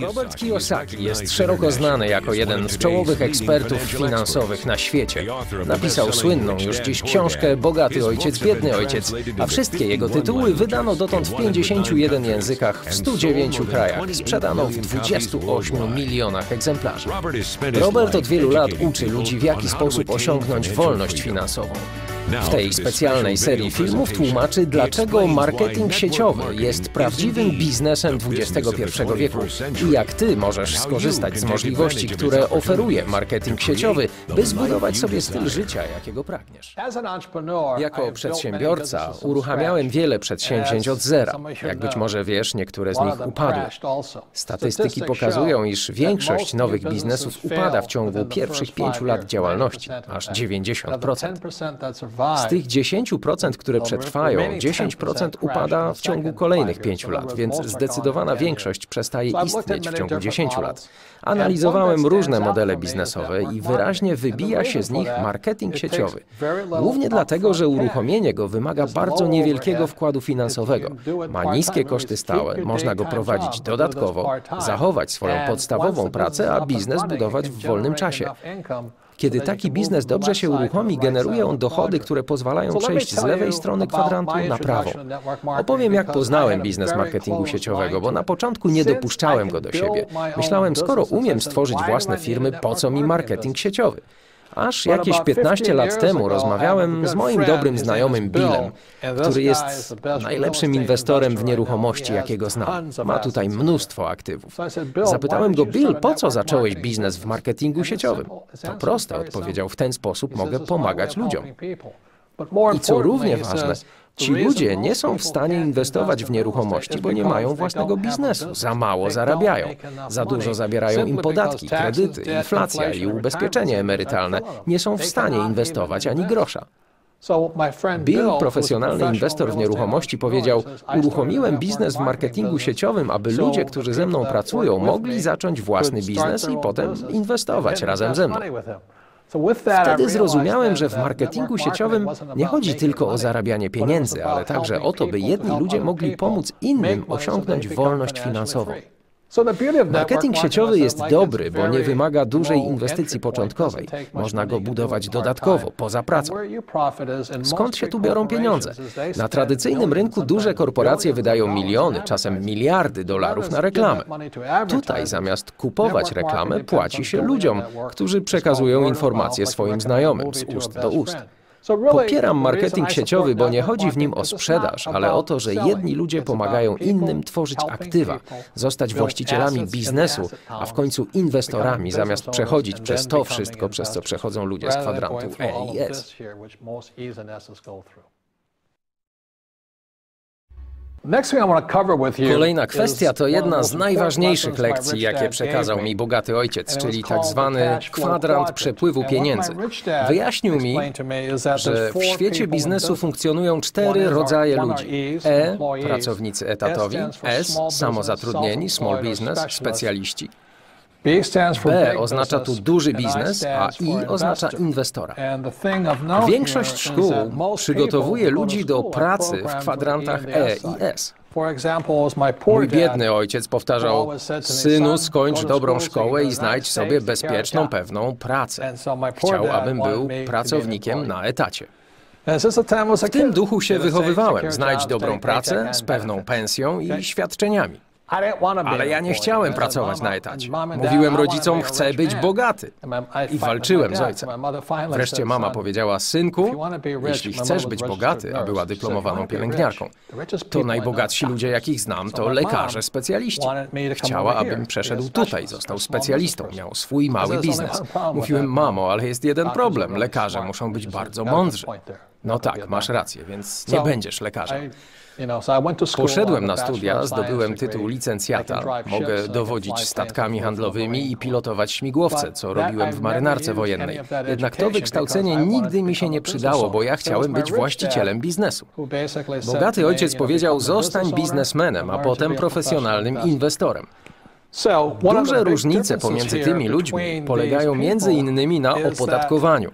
Robert Kiyosaki jest szeroko znany jako jeden z czołowych ekspertów finansowych na świecie. Napisał słynną już dziś książkę Bogaty ojciec, biedny ojciec, a wszystkie jego tytuły wydano dotąd w 51 językach w 109 krajach. Sprzedano w 28 milionach egzemplarzy. Robert od wielu lat uczy ludzi w jaki sposób osiągnąć wolność finansową. W tej specjalnej serii filmów tłumaczy, dlaczego marketing sieciowy jest prawdziwym biznesem XXI wieku i jak ty możesz skorzystać z możliwości, które oferuje marketing sieciowy, by zbudować sobie styl życia, jakiego pragniesz. Jako przedsiębiorca uruchamiałem wiele przedsięwzięć od zera. Jak być może wiesz, niektóre z nich upadły. Statystyki pokazują, iż większość nowych biznesów upada w ciągu pierwszych pięciu lat działalności, aż 90%. Z tych 10%, które przetrwają, 10% upada w ciągu kolejnych 5 lat, więc zdecydowana większość przestaje istnieć w ciągu 10 lat. Analizowałem różne modele biznesowe i wyraźnie wybija się z nich marketing sieciowy. Głównie dlatego, że uruchomienie go wymaga bardzo niewielkiego wkładu finansowego. Ma niskie koszty stałe, można go prowadzić dodatkowo, zachować swoją podstawową pracę, a biznes budować w wolnym czasie. Kiedy taki biznes dobrze się uruchomi, generuje on dochody, które pozwalają przejść z lewej strony kwadrantu na prawą. Opowiem, jak poznałem biznes marketingu sieciowego, bo na początku nie dopuszczałem go do siebie. Myślałem, skoro umiem stworzyć własne firmy, po co mi marketing sieciowy? Aż jakieś 15 lat temu rozmawiałem z moim dobrym znajomym Billem, który jest najlepszym inwestorem w nieruchomości, jakiego znam. Ma tutaj mnóstwo aktywów. Zapytałem go, Bill, po co zacząłeś biznes w marketingu sieciowym? To proste, odpowiedział, w ten sposób mogę pomagać ludziom. I co równie ważne, Ci ludzie nie są w stanie inwestować w nieruchomości, bo nie mają własnego biznesu, za mało zarabiają, za dużo zabierają im podatki, kredyty, inflacja i ubezpieczenie emerytalne. Nie są w stanie inwestować ani grosza. Bill, profesjonalny inwestor w nieruchomości, powiedział: Uruchomiłem biznes w marketingu sieciowym, aby ludzie, którzy ze mną pracują, mogli zacząć własny biznes i potem inwestować razem ze mną. Wtedy zrozumiałem, że w marketingu sieciowym nie chodzi tylko o zarabianie pieniędzy, ale także o to, by jedni ludzie mogli pomóc innym osiągnąć wolność finansową. Marketing sieciowy jest dobry, bo nie wymaga dużej inwestycji początkowej. Można go budować dodatkowo, poza pracą. Skąd się tu biorą pieniądze? Na tradycyjnym rynku duże korporacje wydają miliony, czasem miliardy dolarów na reklamę. Tutaj zamiast kupować reklamę, płaci się ludziom, którzy przekazują informacje swoim znajomym z ust do ust. Popieram marketing sieciowy, bo nie chodzi w nim o sprzedaż, ale o to, że jedni ludzie pomagają innym tworzyć aktywa, zostać właścicielami biznesu, a w końcu inwestorami, zamiast przechodzić przez to wszystko, przez co przechodzą ludzie z kwadrantu E i S. Kolejna kwestia to jedna z najważniejszych lekcji, jakie przekazał mi bogaty ojciec, czyli tak zwany kwadrant przepływu pieniędzy. Wyjaśnił mi, że w świecie biznesu funkcjonują cztery rodzaje ludzi. E – pracownicy etatowi, S – samozatrudnieni, small business, specjaliści. B oznacza tu duży biznes, a I oznacza inwestora. Większość szkół przygotowuje ludzi do pracy w kwadrantach E i S. Mój biedny ojciec powtarzał: Synu, skończ dobrą szkołę i znajdź sobie bezpieczną, pewną pracę. Chciał, abym był pracownikiem na etacie. W tym duchu się wychowywałem. Znajdź dobrą pracę z pewną pensją i świadczeniami. Ale ja nie chciałem pracować na etacie. Mówiłem rodzicom, chcę być bogaty. I walczyłem z ojcem. Wreszcie mama powiedziała, synku, jeśli chcesz być bogaty, a była dyplomowaną pielęgniarką, to najbogatsi ludzie, jakich znam, to lekarze, specjaliści. Chciała, abym przeszedł tutaj, został specjalistą, miał swój mały biznes. Mówiłem, mamo, ale jest jeden problem. Lekarze muszą być bardzo mądrzy. No tak, masz rację, więc nie będziesz lekarzem. Poszedłem na studia, zdobyłem tytuł licencjata, mogę dowodzić statkami handlowymi i pilotować śmigłowce, co robiłem w marynarce wojennej. Jednak to wykształcenie nigdy mi się nie przydało, bo ja chciałem być właścicielem biznesu. Bogaty ojciec powiedział, zostań biznesmenem, a potem profesjonalnym inwestorem. Duże różnice pomiędzy tymi ludźmi polegają między innymi na opodatkowaniu.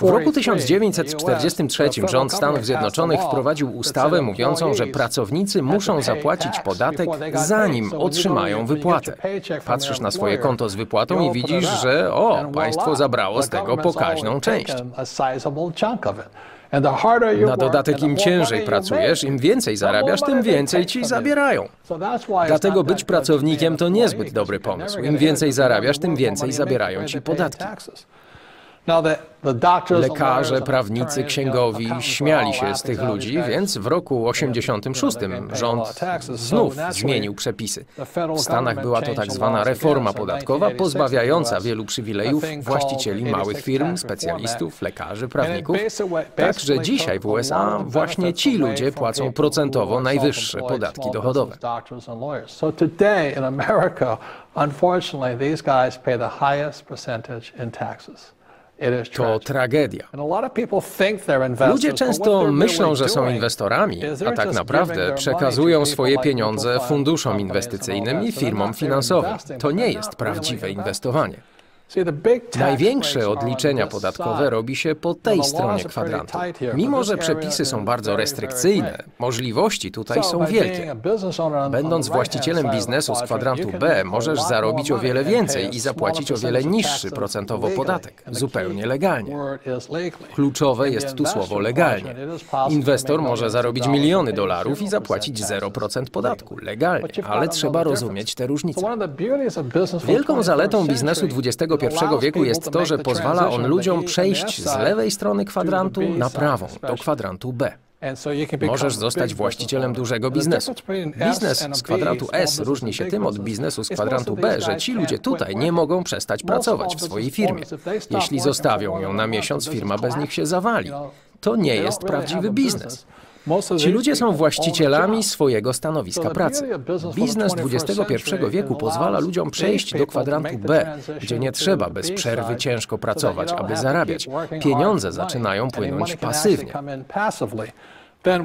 W roku 1943 rząd Stanów Zjednoczonych wprowadził ustawę mówiącą, że pracownicy muszą zapłacić podatek, zanim otrzymają wypłatę. Patrzysz na swoje konto z wypłatą i widzisz, że o, państwo zabrało z tego pokaźną część. Na dodatek im ciężej pracujesz, im więcej zarabiasz, tym więcej ci zabierają. Dlatego być pracownikiem to niezbyt dobry pomysł. Im więcej zarabiasz, tym więcej zabierają ci podatki. Lekarze, prawnicy, księgowi śmiali się z tych ludzi, więc w roku 86 rząd znów zmienił przepisy. W Stanach była to tak zwana reforma podatkowa, pozbawiająca wielu przywilejów właścicieli małych firm, specjalistów, lekarzy, prawników. Także dzisiaj w USA właśnie ci ludzie płacą procentowo najwyższe podatki dochodowe. Unfortunately, these guys pay the highest percentage in taxes. To tragedia. Ludzie często myślą, że są inwestorami, a tak naprawdę przekazują swoje pieniądze funduszom inwestycyjnym i firmom finansowym. To nie jest prawdziwe inwestowanie. Największe odliczenia podatkowe robi się po tej stronie kwadrantu. Mimo, że przepisy są bardzo restrykcyjne, możliwości tutaj są wielkie. Będąc właścicielem biznesu z kwadrantu B, możesz zarobić o wiele więcej i zapłacić o wiele niższy procentowo podatek, zupełnie legalnie. Kluczowe jest tu słowo legalnie. Inwestor może zarobić miliony dolarów i zapłacić 0% podatku, legalnie, ale trzeba rozumieć te różnice. Wielką zaletą biznesu XXI wieku jest to, że pozwala on ludziom przejść z lewej strony kwadrantu na prawą, do kwadrantu B. Możesz zostać właścicielem dużego biznesu. Biznes z kwadrantu S różni się tym od biznesu z kwadrantu B, że ci ludzie tutaj nie mogą przestać pracować w swojej firmie. Jeśli zostawią ją na miesiąc, firma bez nich się zawali. To nie jest prawdziwy biznes. Ci ludzie są właścicielami swojego stanowiska pracy. Biznes XXI wieku pozwala ludziom przejść do kwadrantu B, gdzie nie trzeba bez przerwy ciężko pracować, aby zarabiać. Pieniądze zaczynają płynąć pasywnie.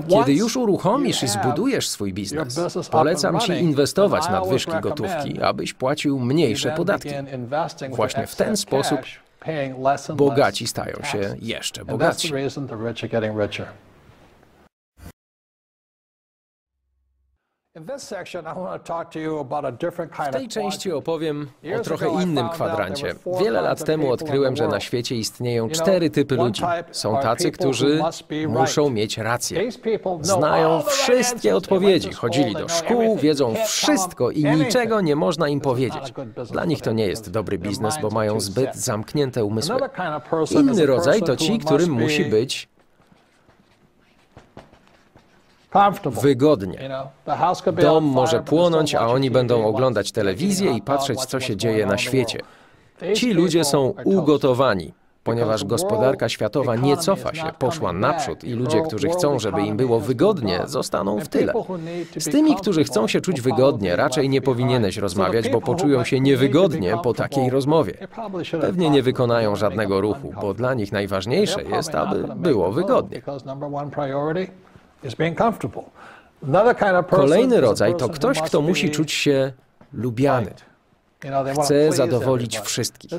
Kiedy już uruchomisz i zbudujesz swój biznes, polecam Ci inwestować nadwyżki gotówki, abyś płacił mniejsze podatki. Właśnie w ten sposób bogaci stają się jeszcze bogatsi. W tej części opowiem o trochę innym kwadrancie. Wiele lat temu odkryłem, że na świecie istnieją cztery typy ludzi. Są tacy, którzy muszą mieć rację. Znają wszystkie odpowiedzi, chodzili do szkół, wiedzą wszystko i niczego nie można im powiedzieć. Dla nich to nie jest dobry biznes, bo mają zbyt zamknięte umysły. Inny rodzaj to ci, którym musi być wygodnie. Dom może płonąć, a oni będą oglądać telewizję i patrzeć, co się dzieje na świecie. Ci ludzie są ugotowani, ponieważ gospodarka światowa nie cofa się, poszła naprzód i ludzie, którzy chcą, żeby im było wygodnie, zostaną w tyle. Z tymi, którzy chcą się czuć wygodnie, raczej nie powinieneś rozmawiać, bo poczują się niewygodnie po takiej rozmowie. Pewnie nie wykonają żadnego ruchu, bo dla nich najważniejsze jest, aby było wygodnie. Kolejny rodzaj to ktoś, kto musi czuć się lubiany. Chce zadowolić wszystkich.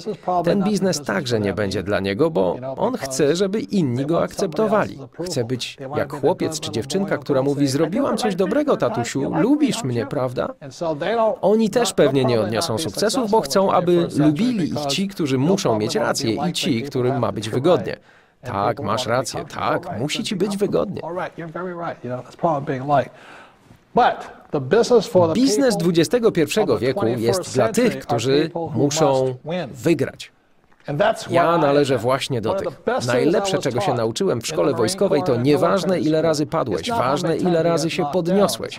Ten biznes także nie będzie dla niego, bo on chce, żeby inni go akceptowali. Chce być jak chłopiec czy dziewczynka, która mówi: Zrobiłam coś dobrego, tatusiu, lubisz mnie, prawda? Oni też pewnie nie odniosą sukcesów, bo chcą, aby lubili ich ci, którzy muszą mieć rację i ci, którym ma być wygodnie. Tak, masz rację, tak, musi ci być wygodnie. Biznes XXI wieku jest dla tych, którzy muszą wygrać. Ja należę właśnie do tych. Najlepsze, czego się nauczyłem w szkole wojskowej, to nieważne ile razy padłeś, ważne ile razy się podniosłeś.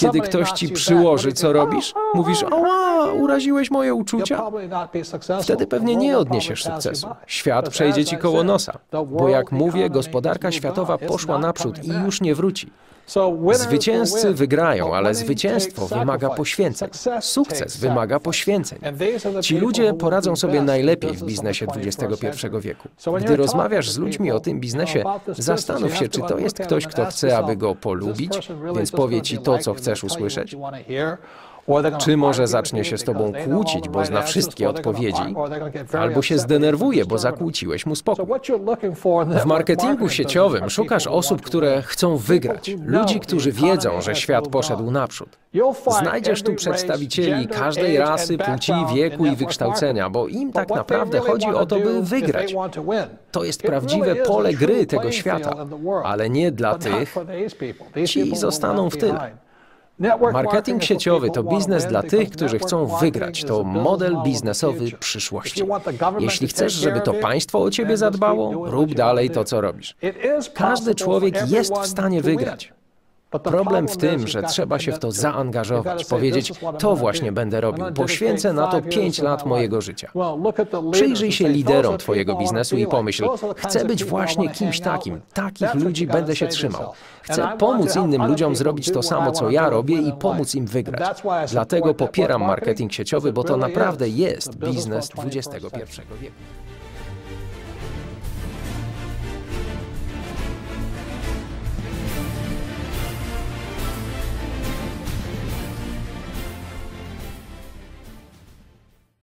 Kiedy ktoś ci przyłoży, co robisz, mówisz, oła, uraziłeś moje uczucia. Wtedy pewnie nie odniesiesz sukcesu. Świat przejdzie ci koło nosa, bo jak mówię, gospodarka światowa poszła naprzód i już nie wróci. Zwycięzcy wygrają, ale zwycięstwo wymaga poświęceń. Sukces wymaga poświęceń. Ci ludzie poradzą sobie najlepiej w biznesie XXI wieku. Gdy rozmawiasz z ludźmi o tym biznesie, zastanów się, czy to jest ktoś, kto chce, aby go polubić, więc powie ci to, co chcesz usłyszeć, Czy może zacznie się z tobą kłócić, bo zna wszystkie odpowiedzi, albo się zdenerwuje, bo zakłóciłeś mu spokój. W marketingu sieciowym szukasz osób, które chcą wygrać, ludzi, którzy wiedzą, że świat poszedł naprzód. Znajdziesz tu przedstawicieli każdej rasy, płci, wieku i wykształcenia, bo im tak naprawdę chodzi o to, by wygrać. To jest prawdziwe pole gry tego świata, ale nie dla tych, ci zostaną w tyle. Marketing sieciowy to biznes dla tych, którzy chcą wygrać. To model biznesowy przyszłości. Jeśli chcesz, żeby to państwo o ciebie zadbało, rób dalej to, co robisz. Każdy człowiek jest w stanie wygrać. Problem w tym, że trzeba się w to zaangażować, powiedzieć, to właśnie będę robił, poświęcę na to 5 lat mojego życia. Przyjrzyj się liderom Twojego biznesu i pomyśl, chcę być właśnie kimś takim, takich ludzi będę się trzymał. Chcę pomóc innym ludziom zrobić to samo, co ja robię i pomóc im wygrać. Dlatego popieram marketing sieciowy, bo to naprawdę jest biznes XXI wieku.